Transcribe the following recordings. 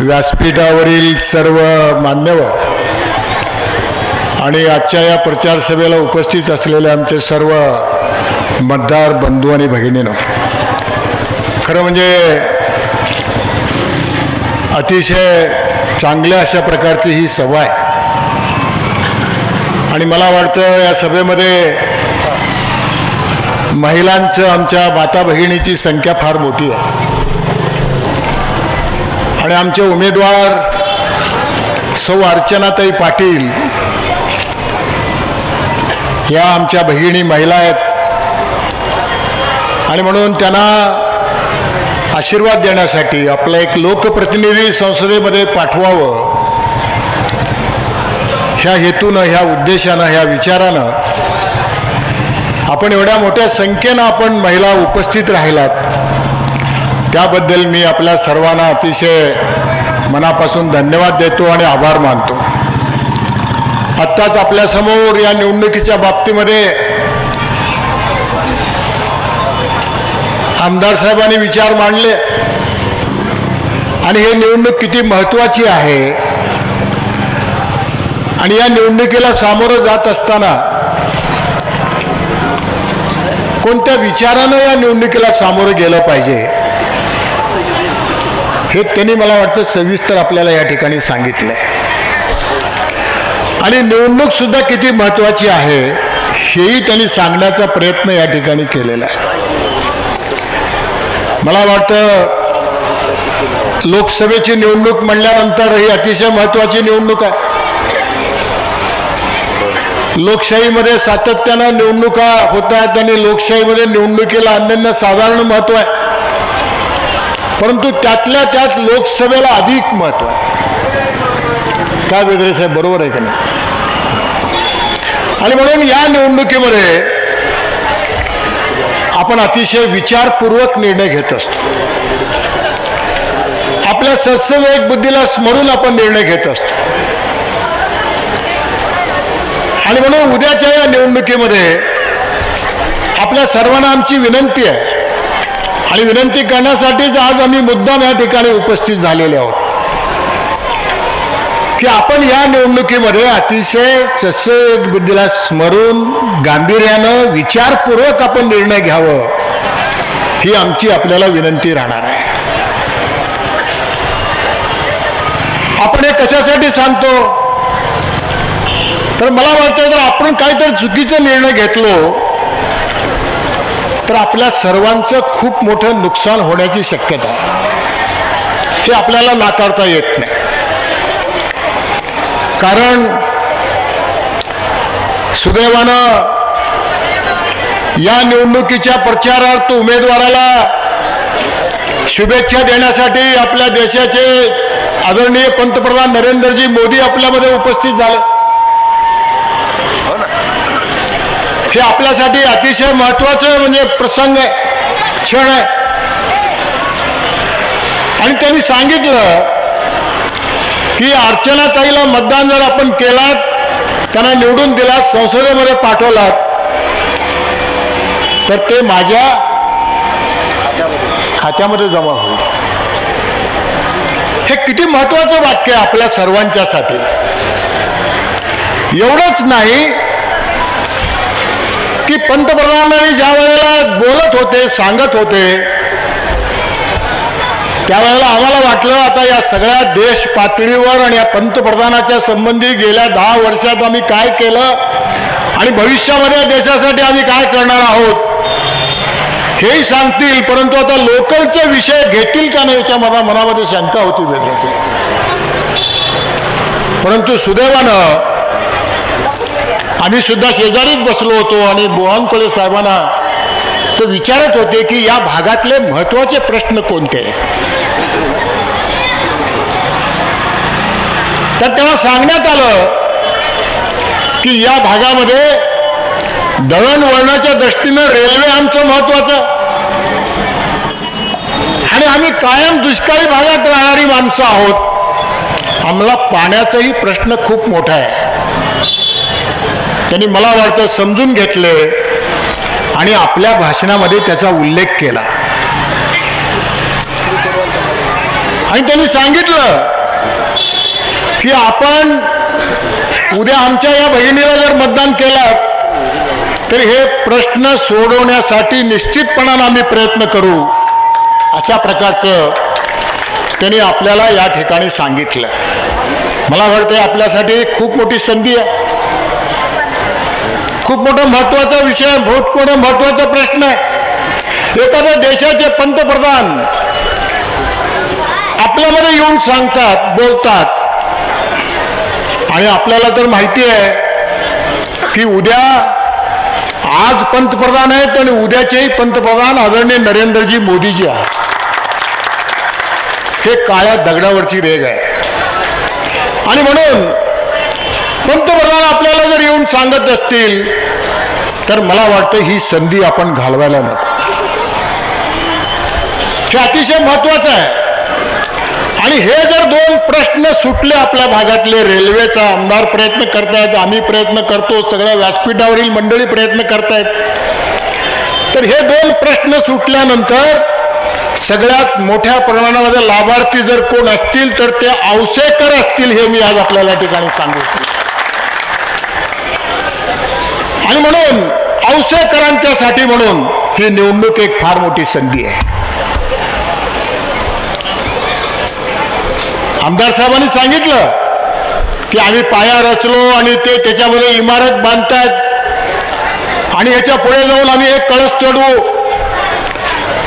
व्यासपीठावरील सर्व मान्यवर आणि आजच्या या प्रचार सभेला उपस्थित असलेले आमचे सर्व मतदार बंधू आणि भगिनीनं खरं म्हणजे अतिशय चांगल्या अशा प्रकारची ही सभा आहे. आणि मला वाटतं या सभेमध्ये महिलांचं आमच्या माता भगिनीची संख्या फार मोठी आहे. आणि आमचे उमेदवार सौ अर्चनाताई पाटील या आमच्या भगिनी महिला आहेत. आणि म्हणून त्यांना आशीर्वाद देण्यासाठी आपलं एक लोकप्रतिनिधी संसदेमध्ये पाठवावं. ह्या हेतूनं ह्या उद्देशानं ह्या विचारानं आपण एवढ्या मोठ्या संख्येनं आपण महिला उपस्थित राहिलात. त्याबद्दल मी आपल्या सर्वांना अतिशय मनापासून धन्यवाद देतो आणि आभार मानतो. आत्ताच आपल्यासमोर या निवडणुकीच्या बाबतीमध्ये आमदार साहेबांनी विचार मांडले. आणि हे निवडणूक किती महत्वाची आहे? आणि या निवडणुकीला सामोरं जात असताना कोणत्या विचारानं या निवडणुकीला सामोरं गेलं पाहिजे? हे त्यांनी मला वाटतं सविस्तर आपल्याला या ठिकाणी सांगितलंय. आणि निवडणूक सुद्धा किती महत्वाची आहे हेही त्यांनी सांगण्याचा प्रयत्न या ठिकाणी केलेला आहे. मला वाटतं लोकसभेची निवडणूक म्हणल्यानंतर ही अतिशय महत्वाची निवडणूक आहे. लोकशाहीमध्ये सातत्यानं निवडणुका होत आहेत आणि लोकशाहीमध्ये निवडणुकीला अनन्य साधारण महत्त्व आहे. परंतु त्यातल्या त्यात लोकसभेला अधिक महत्त्व आहे. काय वेगळे साहेब बरोबर आहे का नाही? आणि म्हणून या निवडणुकीमध्ये आपण अतिशय विचारपूर्वक निर्णय घेत असतो. आपल्या सस्यवेग बुद्धीला स्मरून आपण निर्णय घेत असतो. आणि म्हणून उद्याच्या या निवडणुकीमध्ये आपल्या सर्वांना आमची विनंती आहे आणि विनंती करण्यासाठीच आज आम्ही मुद्दाम या ठिकाणी उपस्थित झालेले आहोत. की आपण या निवडणुकीमध्ये अतिशय सस्य बुद्धीला स्मरून गांभीर्यानं विचारपूर्वक आपण निर्णय घ्यावं ही आमची आपल्याला विनंती राहणार आहे. आपण हे कशासाठी सांगतो? तर मला वाटतं जर आपण काहीतरी चुकीचा निर्णय घेतलो तर आपल्या सर्वांचं खूप मोठं नुकसान होण्याची शक्यता आहे. हे आपल्याला नाकारता येत नाही. कारण सुदैवानं या निवडणुकीच्या प्रचारार्थ उमेदवाराला शुभेच्छा देण्यासाठी आपल्या देशाचे आदरणीय पंतप्रधान नरेंद्रजी मोदी आपल्यामध्ये उपस्थित झाले. हे आपल्यासाठी अतिशय महत्वाचं म्हणजे प्रसंग आहे क्षण आहे. आणि त्यांनी सांगितलं की अर्चनाताईला मतदान जर आपण केलात त्यांना निवडून दिलात संसदेमध्ये पाठवलात तर ते माझ्या खात्यामध्ये जमा होईल. हे किती महत्वाचं वाक्य आहे आपल्या सर्वांच्यासाठी. एवढंच नाही की पंतप्रधानांनी ज्या वेळेला बोलत होते सांगत होते त्यावेळेला आम्हाला वाटलं आता या सगळ्या देश पातळीवर आणि या पंतप्रधानाच्या संबंधी गेल्या दहा वर्षात आम्ही काय केलं आणि भविष्यामध्ये देशासाठी आम्ही काय करणार आहोत हेही सांगतील. परंतु आता लोकलचे विषय घेतील का नाही याच्या मला मनामध्ये शंका होती वेगळ्याची परंतु सुदैवानं आम्ही सुद्धा शेजारीच बसलो होतो आणि बोहानकोळे साहेबांना ते विचारत होते की या भागातले महत्त्वाचे प्रश्न कोणते? तर तेव्हा सांगण्यात आलं की या भागामध्ये दळणवळणाच्या दृष्टीनं रेल्वे आमचं महत्वाचं. आणि आम्ही कायम दुष्काळी भागात राहणारी माणसं आहोत. आम्हाला पाण्याचाही प्रश्न खूप मोठा आहे. त्यांनी मला वाटतं समजून घेतले आणि आपल्या भाषणामध्ये त्याचा उल्लेख केला. आणि त्यांनी सांगितलं की आपण उद्या आमच्या या बहिणीला जर मतदान केलं तर हे प्रश्न सोडवण्यासाठी निश्चितपणानं आम्ही प्रयत्न करू अशा प्रकारचं त्यांनी आपल्याला या ठिकाणी सांगितलं. मला वाटतं आपल्यासाठी खूप मोठी संधी आहे. खूप मोठा महत्त्वाचा विषय आहे, बहुत मोठा महत्त्वाचा प्रश्न आहे. एखाद्या देशाचे पंतप्रधान आपल्यामध्ये येऊन सांगतात बोलतात. आणि आपल्याला तर माहिती आहे की उद्या आज पंतप्रधान आहेत आणि उद्याचेही पंतप्रधान आदरणीय नरेंद्रजी मोदीजी आहेत. हे काळ्या दगडावरची रेग आहे. आणि म्हणून पंतप्रधान आपल्याला जर येऊन सांगत असतील तर मला वाटतं ही संधी आपण घालवायला नको. हे अतिशय महत्वाचं आहे. आणि हे जर दोन प्रश्न सुटले आपल्या भागातले रेल्वेचा आमदार प्रयत्न करतायत आम्ही प्रयत्न करतो सगळ्या व्यासपीठावरील मंडळी प्रयत्न करतायत तर हे दोन प्रश्न सुटल्यानंतर सगळ्यात मोठ्या प्रमाणामध्ये लाभार्थी जर कोण असतील तर ते औसेकर असतील हे मी आज आपल्याला ठिकाणी सांगू आणि म्हणून औसेकरांच्यासाठी म्हणून ही निवडणूक एक फार मोठी संधी आहे. आमदार साहेबांनी सांगितलं की आम्ही पाया रचलो आणि ते त्याच्यामध्ये इमारत बांधतात आणि याच्यापुढे जाऊन आम्ही एक कळस चढवू.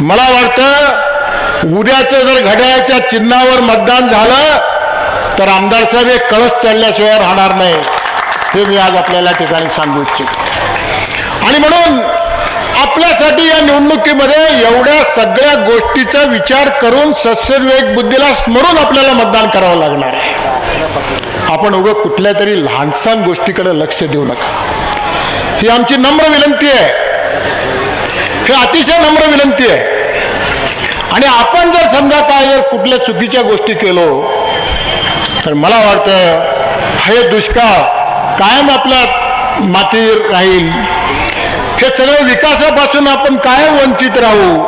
मला वाटतं उद्याचं जर घड्याळाच्या चिन्हावर मतदान झालं तर आमदार साहेब एक कळस चढल्याशिवाय राहणार नाही हे मी आज आपल्याला ठिकाणी सांगू इच्छितो. आणि म्हणून आपल्यासाठी या निवडणुकीमध्ये एवढ्या सगळ्या गोष्टीचा विचार करून सस्यविवेक बुद्धीला स्मरून आपल्याला मतदान करावं लागणार आहे. आपण उगं कुठल्या तरी लहानसान गोष्टीकडे लक्ष देऊ नका. ही आमची नम्र विनंती आहे. हे अतिशय नम्र विनंती आहे. आणि आपण जर समजा काय जर कुठल्या चुकीच्या गोष्टी केलो तर मला वाटतं हे दुष्काळ कायम आपल्या मातीवर राहील. हे सगळं विकासापासून आपण कायम वंचित राहू.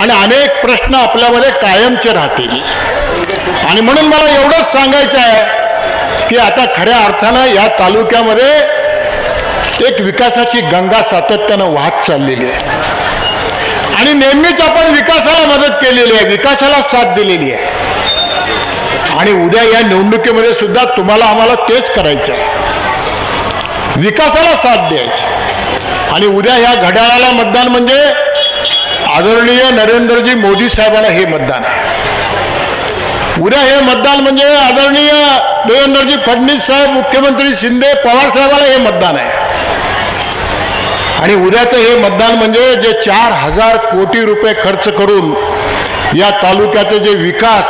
आणि अनेक प्रश्न आपल्यामध्ये कायमचे राहतील. आणि म्हणून मला एवढंच सांगायचं आहे की आता खऱ्या अर्थानं या तालुक्यामध्ये एक विकासाची गंगा सातत्यानं वाहत चाललेली आहे. आणि नेहमीच आपण विकासाला मदत केलेली आहे विकासाला साथ दिलेली आहे. आणि उद्या या निवडणुकीमध्ये सुद्धा तुम्हाला आम्हाला तेच करायचं आहे. विकासाला साथ द्यायचं आणि उद्या ह्या घड्याळाला मतदान म्हणजे आदरणीय नरेंद्रजी मोदी साहेबांना हे मतदान आहे. उद्या हे मतदान म्हणजे आदरणीय देवेंद्रजी फडणवीस साहेब मुख्यमंत्री शिंदे पवार साहेबाला हे मतदान आहे. आणि उद्याचं हे मतदान म्हणजे जे चार हजार कोटी रुपये खर्च करून या तालुक्याचे जे विकास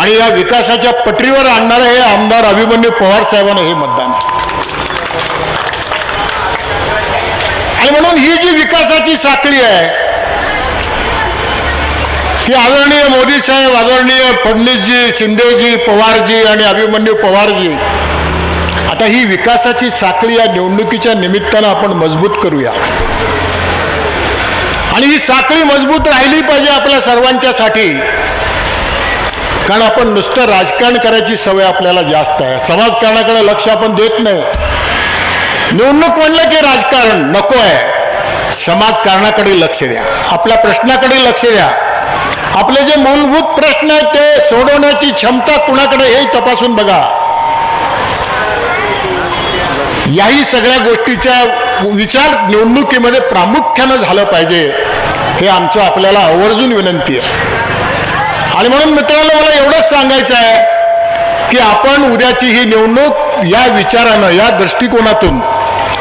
आणि या विकासाच्या पटरीवर आणणारे हे आमदार अभिमन्यू पवार साहेबांना हे मतदान आणि म्हणून ही जी विकासाची साखळी आहे की आदरणीय मोदी साहेब आदरणीय फडणवीसजी शिंदेजी पवारजी आणि अभिमन्यू पवारजी आता ही विकासाची साखळी या निवडणुकीच्या निमित्तानं आपण मजबूत करूया. आणि ही साखळी मजबूत राहिली पाहिजे आपल्या सर्वांच्यासाठी कारण आपण नुसतं राजकारण करायची सवय आपल्याला जास्त आहे. समाजकारणाकडे लक्ष आपण देत नाही. निवडणूक म्हणलं की राजकारण नको आहे. समाजकारणाकडे लक्ष द्या. आपल्या प्रश्नाकडे लक्ष द्या. आपले जे मूलभूत प्रश्न आहेत ते सोडवण्याची क्षमता कुणाकडे हे तपासून बघा. याही सगळ्या गोष्टीचा विचार निवडणुकीमध्ये प्रामुख्यानं झालं पाहिजे. हे आमचं आपल्याला आवर्जून विनंती आहे. आणि म्हणून मित्रांनो मला एवढंच सांगायचं आहे की आपण उद्याची ही निवडणूक या विचारानं या दृष्टिकोनातून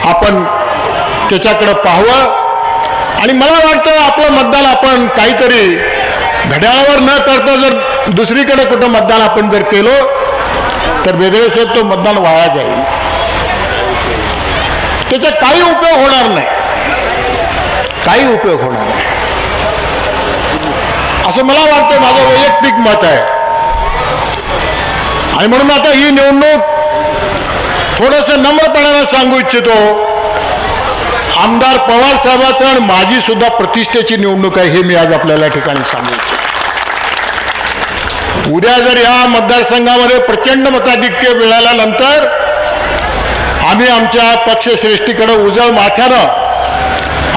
आपण त्याच्याकडं पाहावं. आणि मला वाटतं आपलं मतदान आपण काहीतरी घड्याळावर न करता जर दुसरीकडे कुठं मतदान आपण जर केलं तर वेगळे साहेब तो मतदान वाया जाईल. त्याचा काही उपयोग होणार नाही. काही उपयोग होणार नाही. असं मला वाटतं माझं वैयक्तिक मत आहे. आणि म्हणून आता ही निवडणूक थोडस नम्रपणानं सांगू इच्छितो. आमदार पवार साहेबाचं आणि माझी सुद्धा प्रतिष्ठेची निवडणूक आहे हे मी आज आपल्याला या ठिकाणी सांगू इच्छितो. उद्या जर या मतदारसंघामध्ये प्रचंड मताधिक्य मिळाल्यानंतर आम्ही आमच्या पक्षश्रेष्ठीकडे उजळ माथ्यानं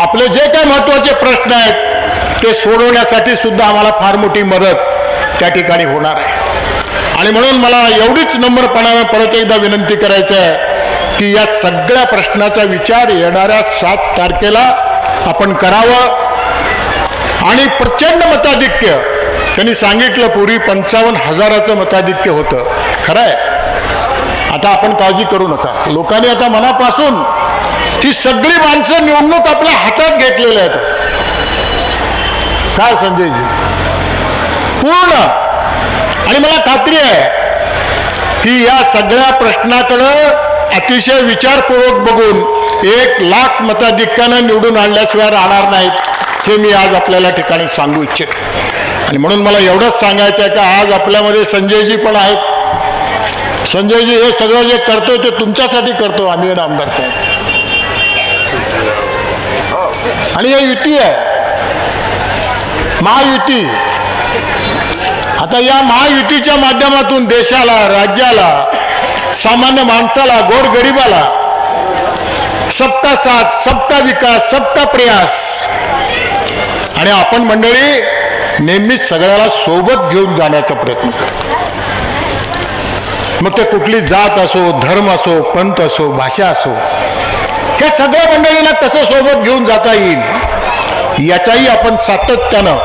आपले जे काही महत्त्वाचे प्रश्न आहेत ते सोडवण्यासाठी सुद्धा आम्हाला फार मोठी मदत त्या ठिकाणी होणार आहे. आणि म्हणून मला एवढीच नम्रपणानं परत एकदा विनंती करायचं आहे की या सगळ्या प्रश्नाचा विचार येणाऱ्या सात तारखेला आपण करावं. आणि प्रचंड मताधिक्य त्यांनी सांगितलं पूर्वी पंचावन्न हजाराचं मताधिक्य होतं. खरं आहे आता आपण काळजी करू नका. लोकांनी आता मनापासून ही सगळी माणसं निवडणूक आपल्या हातात घेतलेल्या आहेत. काय संजयजी? पूर्ण. आणि मला खात्री आहे की या सगळ्या प्रश्नाकडं अतिशय विचारपूर्वक बघून एक लाख मताधिक्यानं निवडून आणल्याशिवाय राहणार नाहीत हे मी आज आपल्याला ठिकाणी सांगू इच्छित. आणि म्हणून मला एवढंच सांगायचं आहे की आज आपल्यामध्ये संजयजी पण आहेत. संजयजी हे सगळं जे करतो ते तुमच्यासाठी करतो आम्ही आमदार साहेब. आणि हे युती आहे. महायुती. आता या महायुतीच्या माध्यमातून देशाला राज्याला सामान्य माणसाला गोरगरिबाला सबका साथ सबका विकास सबका प्रयास. आणि आपण मंडळी नेहमीच सगळ्याला सोबत घेऊन जाण्याचा प्रयत्न करतो मग ते कुठली जात असो धर्म असो पंथ असो भाषा असो हे सगळ्या मंडळींना कसं सोबत घेऊन जाता येईल याचाही आपण सातत्यानं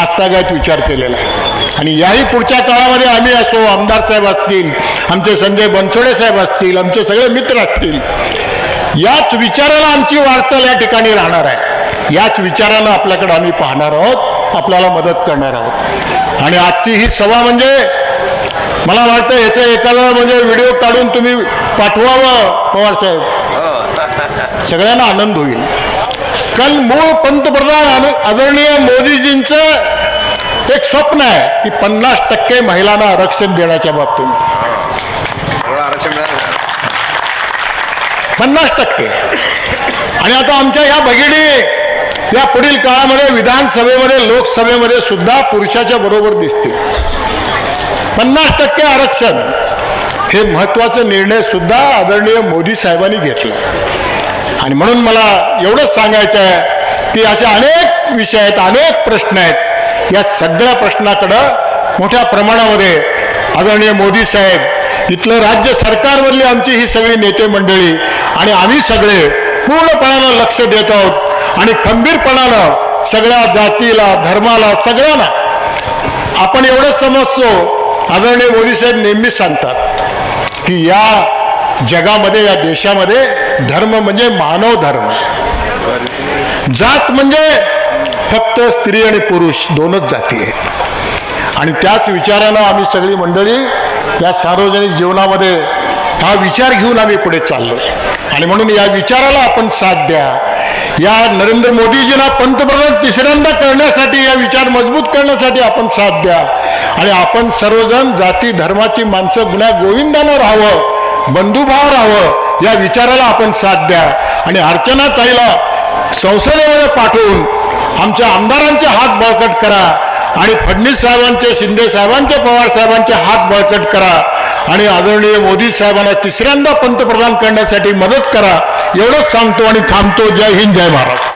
आस्थागायत विचार केलेला आहे. आणि याही पुढच्या काळामध्ये आम्ही असो आमदार साहेब असतील आमचे संजय बनसोडे साहेब असतील आमचे सगळे मित्र असतील याच विचाराला आमची वाटचाल या ठिकाणी राहणार आहे. याच विचारानं आपल्याकडे आम्ही पाहणार आहोत आपल्याला मदत करणार आहोत. आणि आजची ही सभा म्हणजे मला वाटतं याचं एखादा म्हणजे व्हिडिओ काढून तुम्ही पाठवावं पवार साहेब. सगळ्यांना आनंद होईल. कारण मूळ पंतप्रधान आदरणीय मोदीजींचं एक स्वप्न आहे की पन्नास टक्के महिलांना आरक्षण देण्याच्या बाबतीत. पन्नास टक्के. आणि आता आमच्या ह्या भगिनी या पुढील काळामध्ये विधानसभेमध्ये लोकसभेमध्ये सुद्धा पुरुषाच्या बरोबर दिसतील. पन्नास टक्के आरक्षण हे महत्त्वाचा निर्णय सुद्धा आदरणीय मोदी साहेबांनी घेतला. आणि म्हणून मला एवढंच सांगायचं आहे की असे अनेक विषय आहेत अनेक प्रश्न आहेत. या सगळ्या प्रश्नाकडं मोठ्या प्रमाणामध्ये आदरणीय मोदी साहेब इथलं राज्य सरकारमधली आमची ही सगळी नेते मंडळी आणि आम्ही सगळे पूर्णपणानं लक्ष देत आहोत आणि खंबीरपणानं सगळ्या जातीला धर्माला सगळ्यांना आपण एवढंच समजतो आदरणीय मोदी साहेब नेहमीच सांगतात की या जगामध्ये या देशामध्ये धर्म म्हणजे मानव धर्म. जात म्हणजे फक्त स्त्री आणि पुरुष दोनच जाती आहेत. आणि त्याच विचारानं आम्ही सगळी मंडळी या सार्वजनिक जीवनामध्ये हा विचार घेऊन आम्ही पुढे चाललो आणि म्हणून या विचाराला आपण साथ द्या. या नरेंद्र मोदीजींना पंतप्रधान तिसऱ्यांदा करण्यासाठी या विचार मजबूत करण्यासाठी आपण साथ द्या. आणि आपण सर्वजण जाती धर्माची माणसं गुन्ह्या गोविंदानं राहावं बंधुभाव राहावं या विचाराला आपण साथ द्या. आणि अर्चना ताईला संसदेमध्ये पाठवून आमच्या आमदारांचे हात बळकट करा आणि फडणवीस साहेबांचे शिंदे साहेबांचे पवार साहेबांचे हात बळकट करा आणि आदरणीय मोदी साहेबांना तिसऱ्यांदा पंतप्रधान करण्यासाठी मदत करा. एवढंच सांगतो आणि थांबतो. जय हिंद जय महाराज